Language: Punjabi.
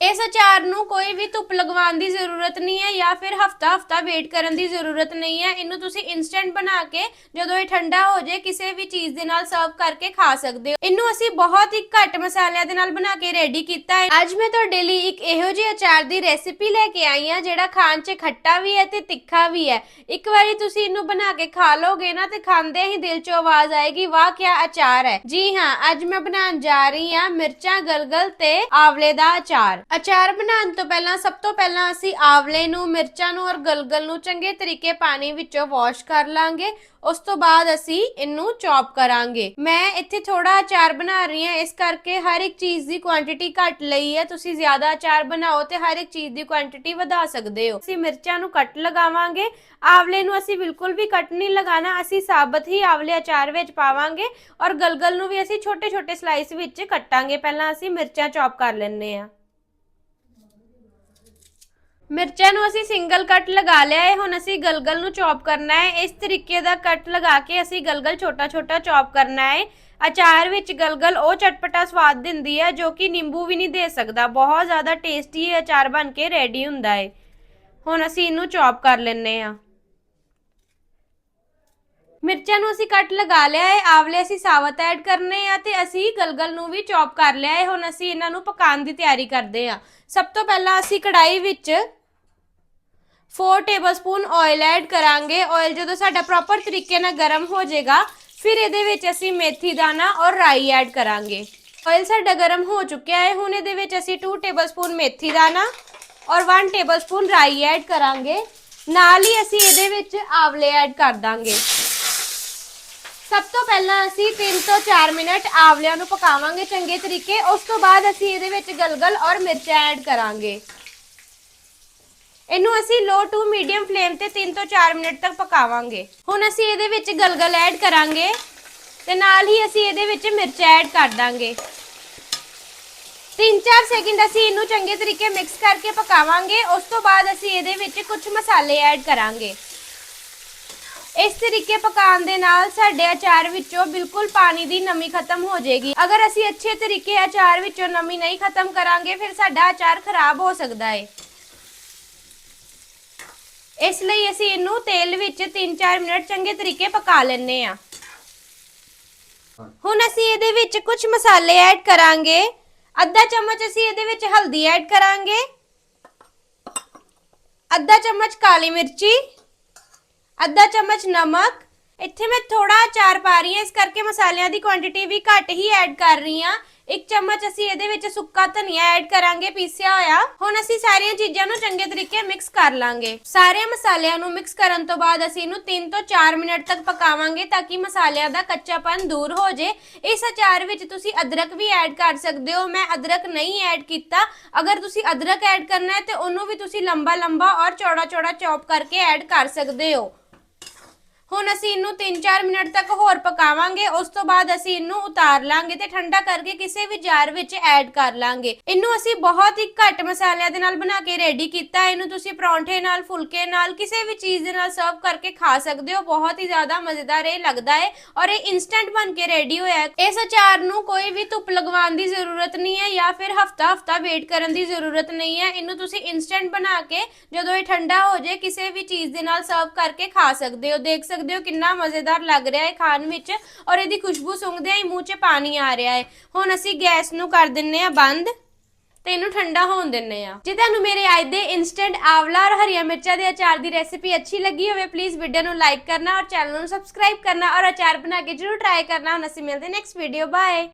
ਇਸ ਅਚਾਰ ਨੂੰ ਕੋਈ ਵੀ ਧੁੱਪ ਲਗਵਾਉਣ ਦੀ ਜ਼ਰੂਰਤ ਨਹੀਂ ਹੈ ਜਾਂ ਫਿਰ ਹਫਤਾ ਹਫਤਾ ਵੇਟ ਕਰਨ ਦੀ ਜ਼ਰੂਰਤ ਨਹੀਂ ਹੈ। ਇਹਨੂੰ ਤੁਸੀਂ ਇਨਸਟੈਂਟ ਬਣਾ ਕੇ ਜਦੋਂ ਇਹ ਠੰਡਾ ਹੋ ਜਾਏ ਕਿਸੇ ਵੀ ਚੀਜ਼ ਦੇ ਨਾਲ ਸਰਵ ਕਰਕੇ ਖਾ ਸਕਦੇ ਹੋ। ਇਹਨੂੰ ਅਸੀਂ ਬਹੁਤ ਹੀ ਘੱਟ ਮਸਾਲਿਆਂ ਦੇ ਨਾਲ ਬਣਾ ਕੇ ਰੈਡੀ ਕੀਤਾ ਹੈ। ਅੱਜ ਮੈਂ ਤੁਹਾਡੇ ਲਈ ਇੱਕ ਇਹੋ ਜਿਹੇ ਅਚਾਰ ਦੀ ਰੈਸਿਪੀ ਲੈ ਕੇ ਆਈ ਹਾਂ, ਜਿਹੜਾ ਖਾਣ 'ਚ ਖੱਟਾ ਵੀ ਹੈ ਤੇ ਤਿੱਖਾ ਵੀ ਹੈ। ਇੱਕ ਵਾਰੀ ਤੁਸੀਂ ਇਹਨੂੰ ਬਣਾ ਕੇ ਖਾ ਲੋਗੇ ਨਾ ਤੇ ਖਾਂਦੇ ਹੀ ਦਿਲ 'ਚੋਂ ਆਵਾਜ਼ ਆਏਗੀ, ਵਾਹ ਕੀ ਅਚਾਰ ਹੈ। ਜੀ ਹਾਂ, ਅੱਜ ਮੈਂ ਬਣਾਉਣ ਜਾ ਰਹੀ ਹਾਂ ਮਿਰਚਾਂ, ਗਲਗਲ ਤੇ ਆਵਲੇ ਦਾ ਅਚਾਰ ਅਚਾਰ ਬਣਾਉਣ ਤੋਂ ਪਹਿਲਾਂ ਸਭ ਤੋਂ ਪਹਿਲਾਂ ਅਸੀਂ ਆਵਲੇ ਨੂੰ, ਮਿਰਚਾਂ ਨੂੰ ਔਰ ਗਲਗਲ ਨੂੰ ਚੰਗੇ ਤਰੀਕੇ ਪਾਣੀ ਵਿੱਚੋਂ ਵਾਸ਼ ਕਰ ਲਾਂਗੇ। ਉਸ ਤੋਂ ਬਾਅਦ ਅਸੀਂ ਇਹਨੂੰ ਚੌਪ ਕਰਾਂਗੇ। ਮੈਂ ਇੱਥੇ ਥੋੜਾ ਅਚਾਰ ਬਣਾ ਰਹੀ ਹਾਂ। ਇਸ ਕਰਕੇ ਹਰ ਇੱਕ ਚੀਜ਼ ਦੀ ਕੁਆਂਟੀਟੀ ਘੱਟ ਲਈ ਹੈ। ਤੁਸੀਂ ਜ਼ਿਆਦਾ ਅਚਾਰ ਬਣਾਓ ਤੇ ਹਰ ਇੱਕ ਚੀਜ਼ ਦੀ ਕੁਆਂਟੀਟੀ ਵਧਾ ਸਕਦੇ ਹੋ। ਅਸੀਂ ਮਿਰਚਾਂ ਨੂੰ ਕੱਟ ਲਗਾਵਾਂਗੇ। ਆਵਲੇ ਨੂੰ ਅਸੀਂ ਬਿਲਕੁਲ ਵੀ ਕੱਟ ਨਹੀਂ ਲਗਾਣਾ ਅਸੀਂ ਸਾਬਤ ਹੀ ਆਵਲੇ ਅਚਾਰ ਵਿੱਚ ਪਾਵਾਂਗੇ ਔਰ ਗਲਗਲ ਨੂੰ ਵੀ ਅਸੀਂ ਛੋਟੇ ਛੋਟੇ ਸਲਾਈਸ ਵਿੱਚ ਕੱਟਾਂਗੇ। ਪਹਿਲਾਂ ਅਸੀਂ ਮਿਰਚਾਂ ਚੌਪ ਕਰ ਲੈਣੇ ਆ ਮਿਰਚਾਂ ਨੂੰ ਅਸੀਂ ਸਿੰਗਲ ਕੱਟ ਲਗਾ ਲਿਆ ਹੈ ਹੁਣ ਅਸੀਂ ਗਲਗਲ ਨੂੰ ਚੌਪ ਕਰਨਾ ਹੈ ਇਸ ਤਰੀਕੇ ਦਾ ਕੱਟ ਲਗਾ ਕੇ ਅਸੀਂ ਗਲਗਲ ਛੋਟਾ ਛੋਟਾ ਚੌਪ ਕਰਨਾ ਹੈ ਅਚਾਰ ਵਿੱਚ ਗਲਗਲ ਉਹ ਚਟਪਟਾ ਸਵਾਦ ਦਿੰਦੀ ਹੈ ਜੋ ਕਿ ਨਿੰਬੂ ਵੀ ਨਹੀਂ ਦੇ ਸਕਦਾ। ਬਹੁਤ ਜ਼ਿਆਦਾ ਟੇਸਟੀ ਇਹ ਅਚਾਰ ਬਣ ਕੇ ਰੈਡੀ ਹੁੰਦਾ ਹੈ ਹੁਣ ਅਸੀਂ ਇਹਨੂੰ ਚੌਪ ਕਰ ਲੈਣੇ ਆ। ਮਿਰਚਾਂ ਨੂੰ ਅਸੀਂ ਕੱਟ ਲਗਾ ਲਿਆ ਹੈ ਆਵਲੇ ਅਸੀਂ ਸਾਵਤ ਐਡ ਕਰਨੇ ਆ ਤੇ ਅਸੀਂ ਗਲਗਲ ਨੂੰ ਵੀ ਚੌਪ ਕਰ ਲਿਆ ਹੈ ਹੁਣ ਅਸੀਂ ਇਹਨਾਂ ਨੂੰ ਪਕਾਉਣ ਦੀ ਤਿਆਰੀ ਕਰਦੇ ਆ। ਸਭ ਤੋਂ ਪਹਿਲਾਂ ਅਸੀਂ ਕੜਾਈ ਵਿੱਚ 4 ਟੇਬਲਸਪੂਨ ਆਇਲ ਐਡ ਕਰਾਂਗੇ। ਆਇਲ ਜਦੋਂ ਸਾਡਾ ਪ੍ਰੋਪਰ ਤਰੀਕੇ ਨਾਲ ਗਰਮ ਹੋ ਜਾਏਗਾ, ਫਿਰ ਇਹਦੇ ਵਿੱਚ ਅਸੀਂ ਮੇਥੀ ਦਾਣਾ ਔਰ ਰਾਈ ਐਡ ਕਰਾਂਗੇ। ਆਇਲ ਸਾਡਾ ਗਰਮ ਹੋ ਚੁੱਕਿਆ ਹੈ, ਹੁਣ ਇਹਦੇ ਵਿੱਚ ਅਸੀਂ 2 ਟੇਬਲਸਪੂਨ ਮੇਥੀ ਦਾਣਾ ਔਰ 1 ਟੇਬਲਸਪੂਨ ਰਾਈ ਐਡ ਕਰਾਂਗੇ। ਨਾਲ ਹੀ ਅਸੀਂ ਇਹਦੇ ਵਿੱਚ ਆਵਲੇ ਐਡ ਕਰ ਦਾਂਗੇ। ਸਭ ਤੋਂ ਪਹਿਲਾਂ ਅਸੀਂ 3 ਤੋਂ 4 ਮਿੰਟ ਆਵਲਿਆਂ ਨੂੰ ਪਕਾਵਾਂਗੇ ਚੰਗੇ ਤਰੀਕੇ। ਉਸ ਤੋਂ ਬਾਅਦ ਅਸੀਂ ਇਹਦੇ ਵਿੱਚ ਗਲਗਲ ਔਰ ਮਿਰਚਾਂ ਐਡ ਕਰਾਂਗੇ। ਇਹਨੂੰ ਅਸੀਂ ਲੋ ਟੂ ਮੀਡੀਅਮ ਫਲੇਮ ਤੇ 3 ਤੋਂ 4 ਮਿੰਟ ਤੱਕ ਪਕਾਵਾਂਗੇ। ਹੁਣ ਅਸੀਂ ਇਹਦੇ ਵਿੱਚ ਗਲਗਲ ਐਡ ਕਰਾਂਗੇ ਤੇ ਨਾਲ ਹੀ ਅਸੀਂ ਇਹਦੇ ਵਿੱਚ ਮਿਰਚਾਂ ਐਡ ਕਰ ਦਾਂਗੇ। 3-4 ਸੈਕਿੰਡ ਅਸੀਂ ਇਹਨੂੰ ਚੰਗੇ ਤਰੀਕੇ ਮਿਕਸ ਕਰਕੇ ਪਕਾਵਾਂਗੇ, ਉਸ ਤੋਂ ਬਾਅਦ ਅਸੀਂ ਇਹਦੇ ਵਿੱਚ ਕੁਝ ਮਸਾਲੇ ਐਡ ਕਰਾਂਗੇ। ਇਸ ਤਰੀਕੇ ਪਕਾਉਣ ਦੇ ਨਾਲ ਸਾਡੇ ਅਚਾਰ ਵਿੱਚੋਂ ਬਿਲਕੁਲ ਪਾਣੀ ਦੀ ਨਮੀ ਖਤਮ ਹੋ ਜਾਏਗੀ। ਅਗਰ ਅਸੀਂ ਅੱਛੇ ਤਰੀਕੇ ਅਚਾਰ ਵਿੱਚੋਂ ਨਮੀ ਨਹੀਂ ਖਤਮ ਕਰਾਂਗੇ, ਫਿਰ ਸਾਡਾ ਅਚਾਰ ਖਰਾਬ ਹੋ ਸਕਦਾ ਹੈ ਇਸ ਲਈ ਅਸੀਂ ਇਹਨੂੰ ਤੇਲ ਵਿੱਚ 3-4 ਮਿੰਟ ਚੰਗੇ ਤਰੀਕੇ ਪਕਾ ਲੈਣੇ ਆ ਹੁਣ ਅਸੀਂ ਇਹਦੇ ਵਿੱਚ ਕੁਝ ਮਸਾਲੇ ਐਡ ਕਰਾਂਗੇ। ਅੱਧਾ ਚਮਚ ਅਸੀਂ ਇਹਦੇ ਵਿੱਚ ਹਲਦੀ ਐਡ ਕਰਾਂਗੇ। ਅੱਧਾ ਚਮਚ ਕਾਲੀ ਮਿਰਚੀ। ਅੱਧਾ ਚਮਚ ਨਮਕ। ਇੱਥੇ ਮੈਂ ਥੋੜਾ ਅਚਾਰ ਪਾ ਰਹੀ ਹਾਂ, ਇਸ ਕਰਕੇ ਮਸਾਲਿਆਂ ਦੀ ਕੁਆਂਟੀਟੀ ਵੀ ਘੱਟ ਹੀ ਐਡ ਕਰ ਰਹੀ ਹਾਂ। ਇੱਕ ਚਮਚ ਅਸੀਂ ਇਹਦੇ ਵਿੱਚ ਸੁੱਕਾ ਧਨੀਆ ਐਡ ਕਰਾਂਗੇ, ਪੀਸਿਆ ਹੋਇਆ। ਹੁਣ ਅਸੀਂ ਸਾਰੀਆਂ ਚੀਜ਼ਾਂ ਨੂੰ ਚੰਗੇ ਤਰੀਕੇ ਮਿਕਸ ਕਰ ਲਾਂਗੇ। ਸਾਰੇ ਮਸਾਲਿਆਂ ਨੂੰ ਮਿਕਸ ਕਰਨ ਤੋਂ ਬਾਅਦ ਅਸੀਂ ਇਹਨੂੰ 3 ਤੋਂ 4 ਮਿੰਟ ਤੱਕ ਪਕਾਵਾਂਗੇ ਤਾਂ ਕਿ ਮਸਾਲਿਆਂ ਦਾ ਕੱਚਾਪਨ ਦੂਰ ਹੋ ਜੇ। ਇਸ ਅਚਾਰ ਵਿੱਚ ਤੁਸੀਂ ਅਦਰਕ ਵੀ ਐਡ ਕਰ ਸਕਦੇ ਹੋ। ਮੈਂ ਅਦਰਕ ਨਹੀਂ ਐਡ ਕੀਤਾ। ਅਗਰ ਤੁਸੀਂ ਅਦਰਕ ਐਡ ਕਰਨਾ ਹੈ ਤੇ ਉਹਨੂੰ ਵੀ ਤੁਸੀਂ ਲੰਬਾ ਲੰਬਾ ਔਰ ਚੌੜਾ ਚੌੜਾ ਚੌਪ ਕਰਕੇ ਐਡ ਕਰ ਸਕਦੇ ਹੋ। ਹੁਣ ਅਸੀਂ ਇਹਨੂੰ 3-4 ਮਿੰਟ ਤੱਕ ਹੋਰ ਪਕਾਵਾਂਗੇ, ਉਸ ਤੋਂ ਬਾਅਦ ਅਸੀਂ ਇਹਨੂੰ ਉਤਾਰ ਲਾਂਗੇ ਤੇ ਠੰਡਾ ਕਰਕੇ ਕਿਸੇ ਵੀ ਜਾਰ ਵਿੱਚ ਐਡ ਕਰ ਲਾਂਗੇ। ਇਹਨੂੰ ਅਸੀਂ ਬਹੁਤ ਹੀ ਘੱਟ ਮਸਾਲਿਆਂ ਦੇ ਨਾਲ ਬਣਾ ਕੇ ਰੈਡੀ ਕੀਤਾ। ਹੈ। ਇਹਨੂੰ ਤੁਸੀਂ ਪਰੌਂਠੇ ਨਾਲ, ਫੁਲਕੇ ਨਾਲ, ਕਿਸੇ ਵੀ ਚੀਜ਼ ਦੇ ਨਾਲ ਸਰਵ ਕਰਕੇ ਖਾ ਸਕਦੇ ਹੋ। ਬਹੁਤ ਹੀ ਜ਼ਿਆਦਾ ਮਜ਼ੇਦਾਰ ਇਹ ਲੱਗਦਾ ਹੈ ਔਰ ਇਹ ਇਨਸਟੈਂਟ ਬਣ ਕੇ ਰੈਡੀ ਹੋਇਆ ਹੈ। ਇਸ ਅਚਾਰ ਨੂੰ ਕੋਈ ਵੀ ਧੁੱਪ ਲਗਵਾਉਣ ਦੀ ਜ਼ਰੂਰਤ ਨਹੀਂ ਹੈ ਜਾਂ ਫਿਰ ਹਫਤਾ ਹਫਤਾ ਵੇਟ ਕਰਨ ਦੀ ਜ਼ਰੂਰਤ ਨਹੀਂ ਹੈ। ਇਹਨੂੰ ਤੁਸੀਂ ਇਨਸਟੈਂਟ ਬਣਾ ਕੇ ਜਦੋਂ ਇਹ ਠੰਡਾ ਹੋ ਜਾਏ, ਕਿਸੇ ਵੀ ਚੀਜ਼ ਦੇ ਨਾਲ ਸਰਵ ਕਰਕੇ ਖਾ ਸਕਦੇ ਹੋ। ਦੇਖ ਸਕਦੇ ਸਕਦੇ ਹੋ, ਕਿੰਨਾ ਮਜ਼ੇਦਾਰ ਲੱਗ ਰਿਹਾ ਹੈ ਖਾਣ ਵਿੱਚ ਔਰ ਇਹਦੀ ਖੁਸ਼ਬੂ ਸੁੰਘਦਿਆਂ ਹੀ ਮੂੰਹ 'ਚ ਪਾਣੀ ਆ ਰਿਹਾ ਹੈ। ਹੁਣ ਅਸੀਂ ਗੈਸ ਨੂੰ ਕਰ ਦਿੰਨੇ ਆ ਬੰਦ ਤੇ ਇਹਨੂੰ ਠੰਡਾ ਹੋਣ ਦਿੰਨੇ ਆ ਜੇ ਤੁਹਾਨੂੰ ਮੇਰੇ ਅੱਜ ਦੇ ਇਨਸਟੈਂਟ ਆਵਲਾ ਔਰ ਹਰੀਆਂ ਮਿਰਚਾਂ ਦੇ ਅਚਾਰ ਦੀ ਰੈਸਿਪੀ ਅੱਛੀ ਲੱਗੀ ਹੋਵੇ ਪਲੀਜ਼ ਵੀਡੀਓ ਨੂੰ ਲਾਈਕ ਕਰਨਾ ਔਰ ਚੈਨਲ ਨੂੰ ਸਬਸਕ੍ਰਾਈਬ ਕਰਨਾ ਔਰ ਅਚਾਰ ਬਣਾ ਕੇ ਜਰੂਰ ਟਰਾਈ ਕਰਨਾ। ਹੁਣ ਅਸੀਂ ਮਿਲਦੇ ਨੈਕਸਟ ਵੀਡੀਓ ਬਾਏ